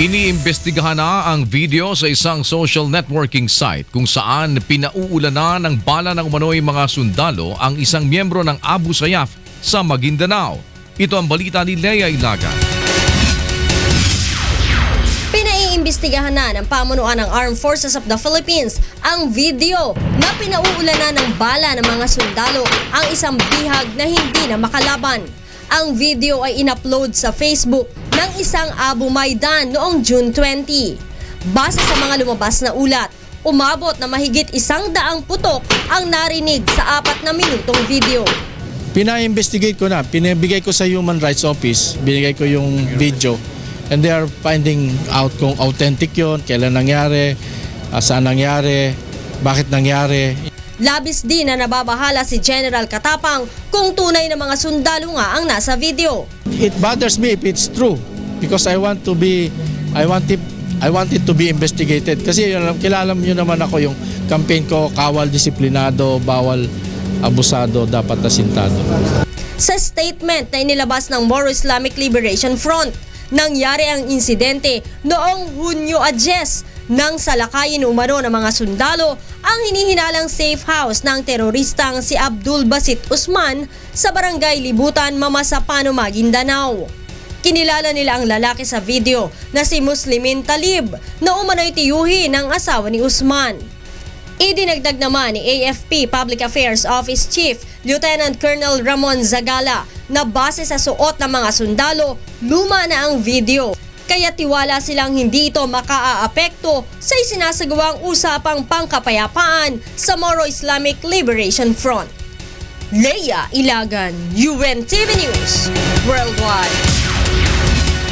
Iniimbestigahan na ang video sa isang social networking site kung saan pinauulanan ng bala ng umano'y mga sundalo ang isang miyembro ng Abu Sayyaf sa Maguindanao. Ito ang balita ni Lea Ilaga. Pinaiimbestigahan na ng pamunuan ng Armed Forces of the Philippines ang video na pinauulanan ng bala ng mga sundalo ang isang bihag na hindi na makalaban. Ang video ay inupload sa Facebook ng isang Abu Maidan noong June 20. Base sa mga lumabas na ulat, umabot na mahigit isang daang putok ang narinig sa apat na minutong video. Pina-investigate ko na, pinabigay ko sa Human Rights Office, binigay ko yung video and they are finding out kung authentic yon, kailan nangyari, saan nangyari, bakit nangyari. Labis din na nababahala si General Katapang kung tunay na mga sundalo nga ang nasa video. It bothers me if it's true because I want to be, I want it, I want it to be investigated kasi yun, kilala niyo naman ako yung campaign ko, kawal disiplinado, bawal abusado, dapat asintado. Sa statement na inilabas ng Moro Islamic Liberation Front, nangyari ang insidente noong Hunyo Adjes nang salakayin umano ng mga sundalo ang hinihinalang safe house ng teroristang si Abdul Basit Usman sa barangay Libutan, Mamasapano, Maguindanao. Kinilala nila ang lalaki sa video na si Muslimin Talib na umano'y tiyuhin ng asawa ni Usman. Idinagdag naman ni AFP Public Affairs Office Chief Lieutenant Colonel Ramon Zagala na base sa suot ng mga sundalo, luma na ang video. Kaya tiwala silang hindi ito makaaapekto sa isinasagawang usapang pangkapayapaan sa Moro Islamic Liberation Front. Leia Ilagan, UNTV News, Worldwide.